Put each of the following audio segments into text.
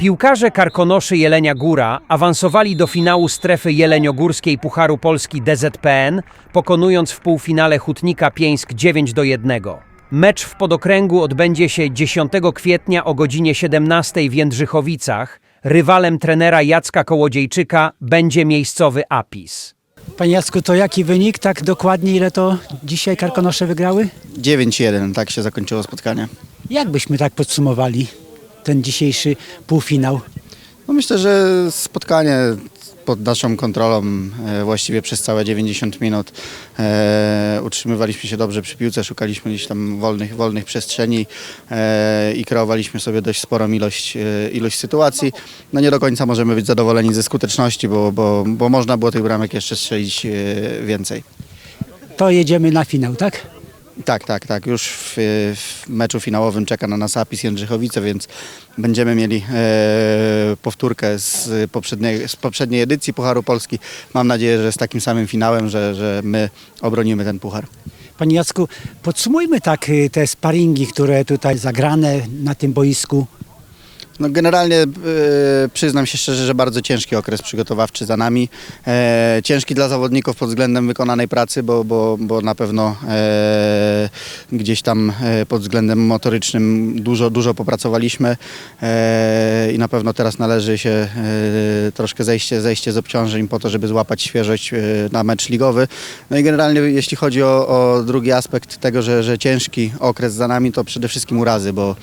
Piłkarze Karkonoszy Jelenia Góra awansowali do finału strefy jeleniogórskiej Pucharu Polski DZPN, pokonując w półfinale Hutnika Pieńsk 9 do 1. Mecz w podokręgu odbędzie się 10 kwietnia o godzinie 17 w Jędrzychowicach. Rywalem trenera Jacka Kołodziejczyka będzie miejscowy Apis. Panie Jacku, to jaki wynik? Tak dokładnie ile to dzisiaj Karkonosze wygrały? 9-1, tak się zakończyło spotkanie. Jak byśmy tak podsumowali ten dzisiejszy półfinał? No myślę, że spotkanie pod naszą kontrolą e, właściwie przez całe 90 minut. E, utrzymywaliśmy się dobrze przy piłce, szukaliśmy gdzieś tam wolnych, wolnych przestrzeni e, i kreowaliśmy sobie dość sporą ilość, e, ilość sytuacji. No nie do końca możemy być zadowoleni ze skuteczności, bo, bo, bo można było tych bramek jeszcze strzelić e, więcej. To jedziemy na finał, tak? Tak, tak, tak. Już w, w meczu finałowym czeka na nas Apis Jędrzychowice, więc będziemy mieli e, powtórkę z poprzedniej, z poprzedniej edycji Pucharu Polski. Mam nadzieję, że z takim samym finałem, że, że my obronimy ten puchar. Panie Jacku, podsumujmy tak y, te sparingi, które tutaj zagrane na tym boisku. No generalnie e, przyznam się szczerze, że bardzo ciężki okres przygotowawczy za nami. E, ciężki dla zawodników pod względem wykonanej pracy, bo, bo, bo na pewno e, gdzieś tam e, pod względem motorycznym dużo, dużo popracowaliśmy e, i na pewno teraz należy się e, troszkę zejście, zejście z obciążeń po to, żeby złapać świeżość e, na mecz ligowy. No i generalnie jeśli chodzi o, o drugi aspekt tego, że, że ciężki okres za nami, to przede wszystkim urazy, bo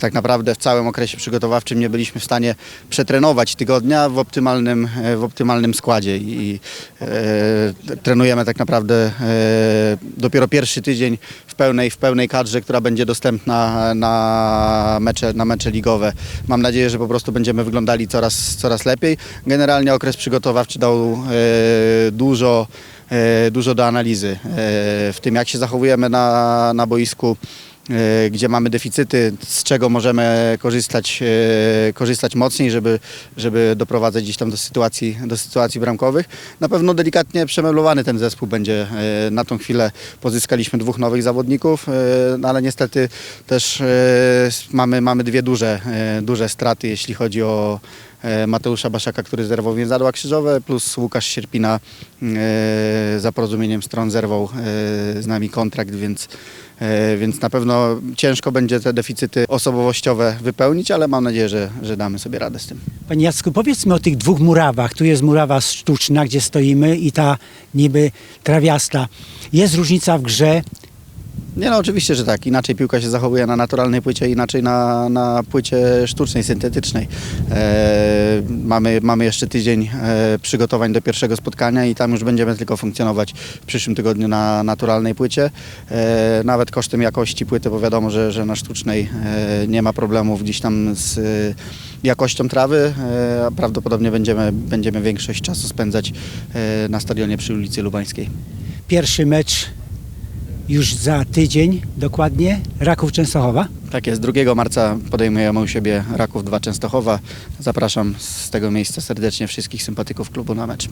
tak naprawdę w całym okresie przygotowawczym nie byliśmy w stanie przetrenować tygodnia w optymalnym, e, w optymalnym składzie i e, trenujemy tak naprawdę e, dopiero pierwszy tydzień w pełnej, w pełnej kadrze, która będzie dostępna na mecze, na mecze ligowe. Mam nadzieję, że po prostu będziemy wyglądali coraz, coraz lepiej. Generalnie okres przygotowawczy dał e, dużo e, dużo do analizy e, w tym, jak się zachowujemy na, na boisku, e, gdzie mamy deficyty, z czego możemy korzystać, e, korzystać mocniej, żeby, żeby doprowadzać gdzieś tam do sytuacji, do sytuacji bramkowych. Na pewno delikatnie przemeblowany ten zespół będzie. e, Na tą chwilę pozyskaliśmy dwóch nowych zawodników, e, no ale niestety też e, mamy, mamy dwie duże, e, duże straty, jeśli chodzi o e, Mateusza Baszaka, który zerwał więzadła krzyżowe, plus Łukasz Sierpina e, za porozumieniem stron zerwał e, z nami kontrakt, więc, e, więc na pewno ciężko będzie te deficyty osobowościowe wypełnić, ale mam nadzieję, że, że damy sobie radę z tym. Panie Jacku, powiedzmy o tych dwóch murawach. Tu jest murawa sztuczna, gdzie stoimy i ta niby trawiasta. Jest różnica w grze. Nie no, oczywiście, że tak. Inaczej piłka się zachowuje na naturalnej płycie, inaczej na, na płycie sztucznej, syntetycznej. E, mamy, mamy jeszcze tydzień e, przygotowań do pierwszego spotkania i tam już będziemy tylko funkcjonować w przyszłym tygodniu na naturalnej płycie. E, nawet kosztem jakości płyty, bo wiadomo, że, że na sztucznej e, nie ma problemów gdzieś tam z e, jakością trawy, e, prawdopodobnie będziemy, będziemy większość czasu spędzać e, na stadionie przy ulicy Lubańskiej. Pierwszy mecz już za tydzień dokładnie. Raków Częstochowa. Tak jest, 2 marca podejmujemy u siebie Raków 2 Częstochowa. Zapraszam z tego miejsca serdecznie wszystkich sympatyków klubu na mecz.